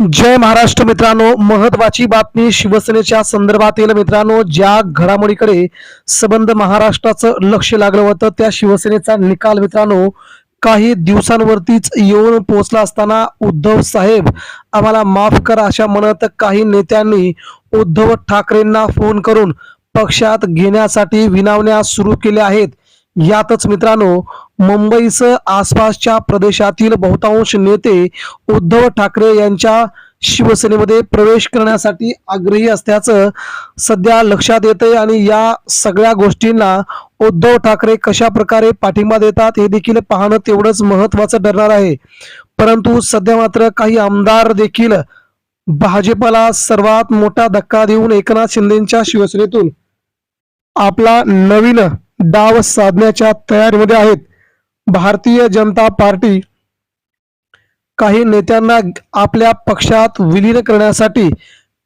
जय महाराष्ट्र मित्रांनो. महत्वाची बातमी शिवसेनेच्या संदर्भातील मित्रांनो ज्या घडामोडीकडे संबंध महाराष्ट्राचं लक्ष लागलं होतं त्या शिवसेनेचा निकाल मित्रांनो काही दिवसांवरतीच येऊन पोहोचला असताना उद्धव साहेब आम्हाला माफ करा अशा म्हणत काही नेत्यांनी उद्धव ठाकरेंना फोन करून पक्षात घेण्यासाठी विनावण्या सुरू केल्या आहेत. यातच मित्रांनो मुंबईसह आसपासच्या प्रदेशातील बहुतांश नेते उद्धव ठाकरे यांच्या शिवसेनेमध्ये प्रवेश करण्यासाठी आग्रही असल्याचं सध्या लक्षात येतंय आणि या सगळ्या गोष्टींना उद्धव ठाकरे कशा प्रकारे पाठिंबा देतात हे देखील पाहणं तेवढंच महत्वाचं ठरणार आहे. परंतु सध्या मात्र काही आमदार देखील भाजपला सर्वात मोठा धक्का देऊन एकनाथ शिंदेच्या शिवसेनेतून. आपला नवीन डाव साधण्याच्या तयारीमध्ये आहेत. भारतीय जनता पार्टी काही नेत्यांना आपल्या पक्षात विलीन करण्यासाठी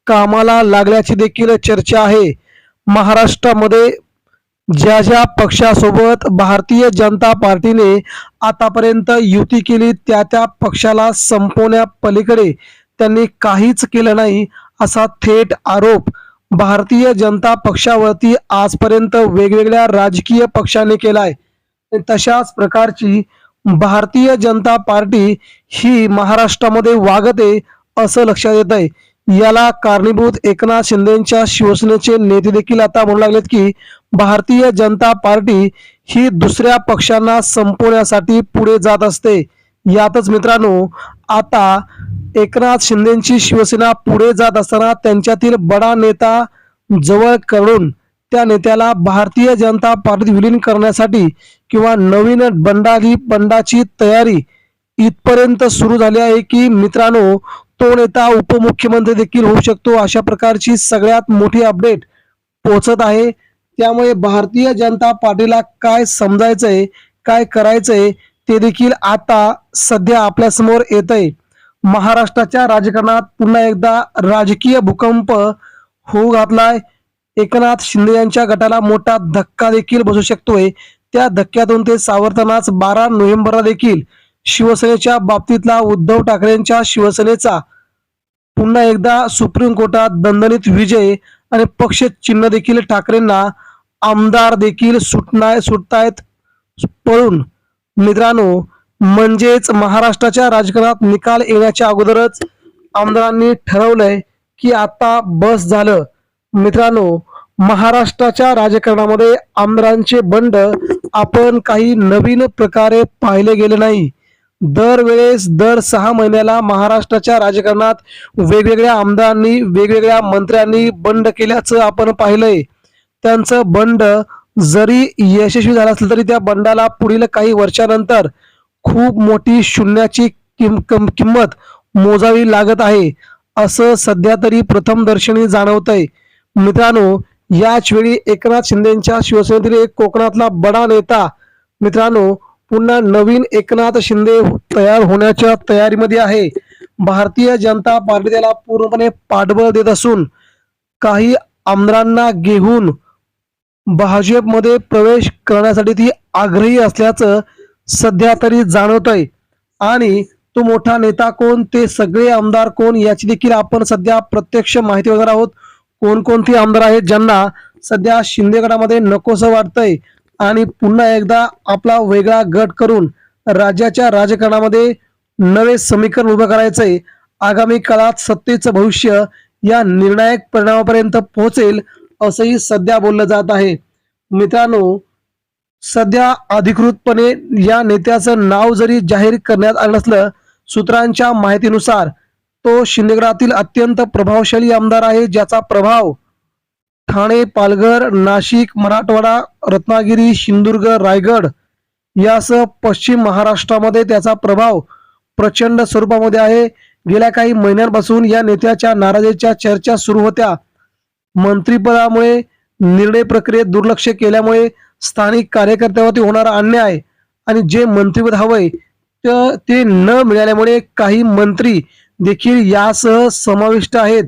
कामाला लागल्याची देखील चर्चा आहे. महाराष्ट्रामध्ये ज्या ज्या पक्षासोबत भारतीय जनता पार्टीने आतापर्यंत युती केली त्या त्या पक्षाला संपवण्यापलीकडे त्यांनी काहीच केलं नाही असा थेट आरोप भारतीय जनता पक्षावरती आजपर्यंत वेगवेगळ्या राजकीय पक्षाने केलाय. तशाच प्रकारची भारतीय जनता पार्टी ही महाराष्ट्रामध्ये वागते असं लक्षात येत आहे याला कारणीभूत एकनाथ शिंदेच्या शिवसेनेचे नेते देखील आता म्हणू लागलेत की भारतीय जनता पार्टी ही दुसऱ्या पक्षांना संपवण्यासाठी पुढे जात असते. यातच मित्रांनो आता एकनाथ शिंदेची शिवसेना पुढे जात असताना त्यांच्यातील बडा नेता जवळ करून त्या नेत्याला भारतीय जनता पार्टीत विलीन करण्यासाठी किंवा नवीन बंडाली बंडाची तयारी इथपर्यंत सुरू झाली आहे की मित्रांनो तो नेता उपमुख्यमंत्री देखील होऊ शकतो. अशा प्रकारची सगळ्यात मोठी अपडेट पोहोचत आहे. त्यामुळे भारतीय जनता पार्टीला काय समजायचंय काय करायचंय ते देखील आता सध्या आपल्यासमोर येत आहे महाराष्ट्राच्या राजकारणात पुन्हा एकदा राजकीय भूकंप होऊ घातलाय. एकनाथ शिंदे यांच्या गटाला मोठा धक्का देखील बसू शकतोय. त्या धक्क्यातून ते सावरतानाच बारा नोव्हेंबरला देखील शिवसेनेच्या बाबतीतला उद्धव ठाकरेंच्या शिवसेनेचा पुन्हा एकदा सुप्रीम कोर्टात दणदणीत विजय आणि पक्ष चिन्ह देखील ठाकरेंना आमदार देखील सुटणार सुटतायत पळून. मित्रांनो म्हणजेच महाराष्ट्राच्या राजकारणात निकाल येण्याच्या अगोदरच आमदारांनी ठरवलंय की आता बस झालं. मित्रांनो महाराष्ट्राच्या राजकारणामध्ये आमदारांचे बंड आपण काही नवीन प्रकारे पाहिले गेले नाही. दरवेळेस दर सहा महिन्याला महाराष्ट्राच्या राजकारणात वेगवेगळ्या आमदारांनी वेगवेगळ्या मंत्र्यांनी बंड केल्याचं आपण पाहिलंय. त्यांचं बंड जरी यशस्वी झालं असलं तरी त्या बंडाला पुढील काही वर्षानंतर खूप मोठी शून्याची किम किंमत मोजावी लागत आहे असं सध्या तरी प्रथम दर्शनी जाणवतंय. मित्रांनो याच वेळी एकनाथ शिंदेच्या शिवसेनेतील एक कोकणातला बडा नेता मित्रांनो पुन्हा नवीन एकनाथ शिंदे हो-, तयार होण्याच्या तयारीमध्ये आहे. भारतीय जनता पार्टी त्याला पूर्णपणे पाठबळ देत असून काही आमदारांना घेऊन भाजपमध्ये प्रवेश करण्यासाठी ती आग्रही असल्याचं सध्या तरी जाणवत आहे आणि तो मोठा नेता कोण ते सगळे आमदार कोण याची देखील आपण सध्या प्रत्यक्ष माहिती वगैरे आहोत. कोणकोणती आमदार आहेत ज्यांना सध्या शिंदे गटामध्ये नकोसं वाटतंय? आणि पुन्हा एकदा आपला वेगळा गट करून राज्याच्या राजकारणामध्ये नवे समीकरण उभं करायचंय. आगामी काळात सत्तेचं भविष्य या निर्णायक परिणामापर्यंत पोहोचेल असंही सध्या बोललं जात आहे. मित्रांनो सध्या अधिकृतपणे या नेत्याचं नाव जरी जाहीर करण्यात आलं असलं सूत्रांच्या माहितीनुसार तो शिंदेगडातील अत्यंत प्रभावशाली आमदार आहे ज्याचा प्रभाव ठाणे पालघर नाशिक मराठवाडा रत्नागिरी सिंधुदुर्ग रायगड यासह पश्चिम महाराष्ट्रामध्ये त्याचा प्रभाव प्रचंड स्वरूपामध्ये आहे. गेल्या काही महिन्यांपासून या नेत्याच्या नाराजीच्या चर्चा सुरू होत्या. मंत्रिपदामुळे निर्णय प्रक्रियेत दुर्लक्ष केल्यामुळे स्थानिक कार्यकर्त्यावरती होणारा अन्याय आणि जे मंत्रिपद हवंय ते न मिळाल्यामुळे काही मंत्री देखील यासह समाविष्ट आहेत.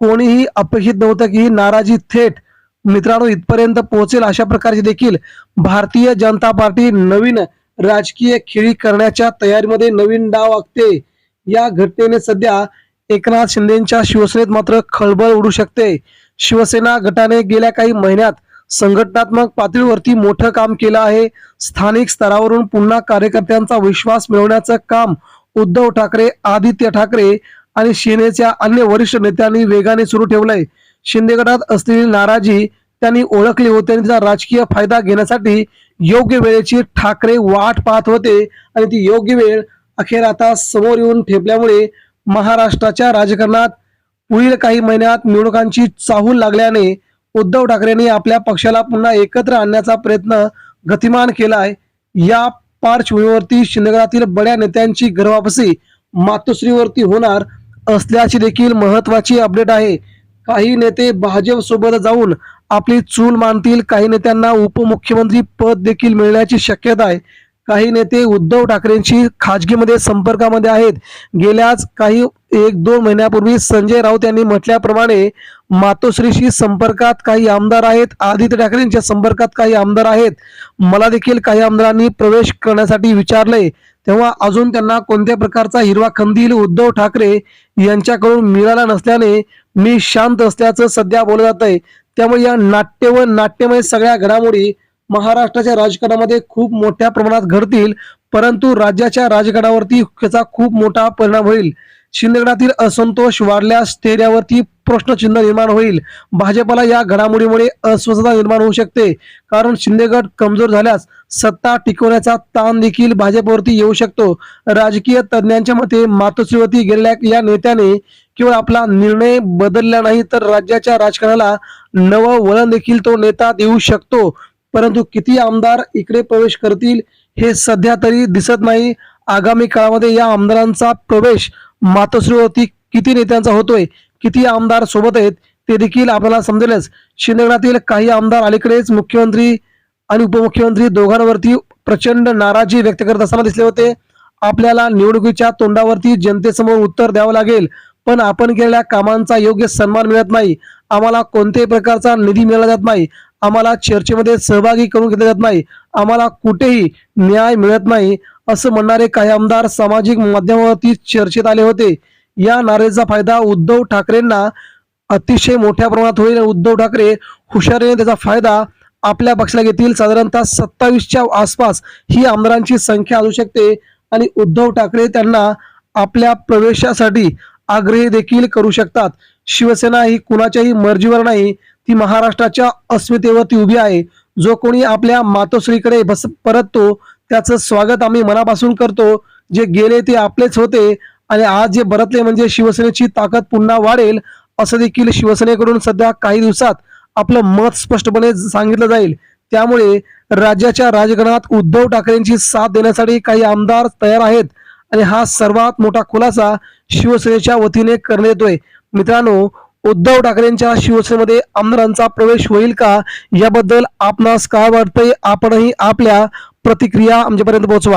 कोणीही अपेक्षित नव्हतं की ही नाराजी थेट मित्रांनो इथपर्यंत पोहोचेल. अशा प्रकारची देखील भारतीय जनता पार्टी नवीन राजकीय खेळी करण्याच्या तयारीमध्ये नवीन डाव आखते. या घटनेने सध्या एकनाथ शिंदेच्या शिवसेनेत मात्र खळबळ उडू शकते. शिवसेना गटाने गेल्या काही महिन्यात संघटनात्मक पातळीवरती मोठं काम केलं आहे. स्थानिक स्तरावरून पुन्हा कार्यकर्त्यांचा विश्वास मिळवण्याचं काम उद्धव ठाकरे आदित्य ठाकरे आणि सेनेच्या अन्य वरिष्ठ नेत्यांनी वेगाने सुरू ठेवलंय. शिंदे गटात असलेली नाराजी त्यांनी ओळखली होती आणि तिचा राजकीय फायदा घेण्यासाठी योग्य वेळेची ठाकरे वाट पाहत होते आणि ती योग्य वेळ अखेर आता समोर येऊन ठेपल्यामुळे महाराष्ट्राच्या राजकारणात पुढील काही महिन्यात निवडणुकांची चाहूल लागल्याने उद्धव ठाकरेंनी आपल्या पक्षाला पुन्हा एकत्र आणण्याचा प्रयत्न गतिमान केला आहे. या पार्श्वभूमीवरती शिंदेगडातील बड्या नेत्यांची घरवापसी मातोश्रीवरती होणार असल्याची देखील महत्वाची अपडेट आहे. काही नेते भाजप सोबत जाऊन आपली चूल मानतील काही नेत्यांना उपमुख्यमंत्री पद देखील मिळण्याची शक्यता आहे. काही नेते उद्धव ठाकरेंशी खाजगीमध्ये संपर्कामध्ये आहेत. गेल्याच काही एक दोन महिन्यापूर्वी संजय राऊत यांनी म्हटल्याप्रमाणे मातोश्रीशी संपर्कात काही आमदार आहेत. आदित्य ठाकरेंच्या संपर्कात काही आमदार आहेत. मला देखील काही आमदारांनी प्रवेश करण्यासाठी विचारले तेव्हा अजून त्यांना कोणत्या प्रकारचा हिरवा खंदील उद्धव ठाकरे यांच्याकडून मिळाला नसल्याने मी शांत असल्याचं सध्या बोलत जात आहे त्यामुळे या नाट्य व नाट्यमय सगळ्या घडामोडी महाराष्ट्राच्या राजकारणामध्ये खूप मोठ्या प्रमाणात घडतील परंतु राज्याच्या राजकारणावरती त्याचा खूप मोठा परिणाम होईल. शिंदेगडातील असंतोष वाढल्यास चेहऱ्यावरती प्रश्नचिन्ह निर्माण होईल. भाजपला या घडामोडीमुळे अस्वस्थता निर्माण होऊ शकते कारण शिंदेगड कमजोर झाल्यास सत्ता टिकवण्याचा ताण देखील भाजपवरती येऊ शकतो. राजकीय तज्ज्ञांच्या मते मातोश्रीवरती गेलेल्या या नेत्याने केवळ आपला निर्णय बदलला नाही तर राज्याच्या राजकारणाला नवं वळण देखील तो नेता देऊ शकतो. परंतु किती आमदार इकडे प्रवेश करतील हे सध्या तरी दिसत नाही. आगामी काळामध्ये या आमदारांचा प्रवेश मातोश्रीवरती किती नेत्यांचा होतोय किती आमदार सोबत आहेत ते देखील आपल्याला समजेलच. शिंदेगडातील काही आमदार अलीकडेच मुख्यमंत्री आणि उपमुख्यमंत्री दोघांवरती प्रचंड नाराजी व्यक्त करत असताना दिसले होते. आपल्याला निवडणुकीच्या तोंडावरती जनतेसमोर उत्तर द्यावं लागेल पण आपण केलेल्या कामांचा योग्य सन्मान मिळत नाही. आम्हाला कोणत्याही प्रकारचा निधी मिळाला जात नाही. आम्हाला चर्चेमध्ये सहभागी करून घेतले जात नाही. आम्हाला कुठेही न्याय मिळत नाही असं म्हणणारे काही आमदार सामाजिक माध्यमावरती चर्चेत आले होते. या नारेचा फायदा उद्धव ठाकरेंना अतिशय मोठ्या प्रमाणात होईल. उद्धव ठाकरे हुशारीने त्याचा फायदा आपल्या पक्षाला घेतील. साधारणतः सत्तावीसच्या आसपास ही आमदारांची संख्या असू शकते आणि उद्धव ठाकरे त्यांना आपल्या प्रवेशासाठी आग्रही देखील करू शकतात. शिवसेना ही कुणाच्याही मर्जीवर नाही ती महाराष्ट्राच्या अस्मितेवरती उभी आहे. जो कोणी आपल्या मातोश्रीकडे बस परततो त्याचं स्वागत आम्ही मनापासून करतो. जे गेले ते आपलेच होते आणि आज जे बरतले म्हणजे शिवसेनेची ताकद पुन्हा वाढेल असं देखील शिवसेनेकडून सध्या काही दिवसात आपलं मत स्पष्टपणे सांगितलं जाईल. त्यामुळे राज्याच्या राजकारणात उद्धव ठाकरेंची साथ देण्यासाठी काही आमदार तयार आहेत आणि हा सर्वात मोठा खुलासा शिवसेनेच्या वतीने करण्यात येतोय. मित्रांनो उद्धव ठाकरेंच्या शिवसेनेमध्ये आमदारांचा प्रवेश होईल का? याबद्दल आपणास काय वाटतंय? आपणही आपल्या प्रतिक्रिया आमच्यापर्यंत पोहोचवा.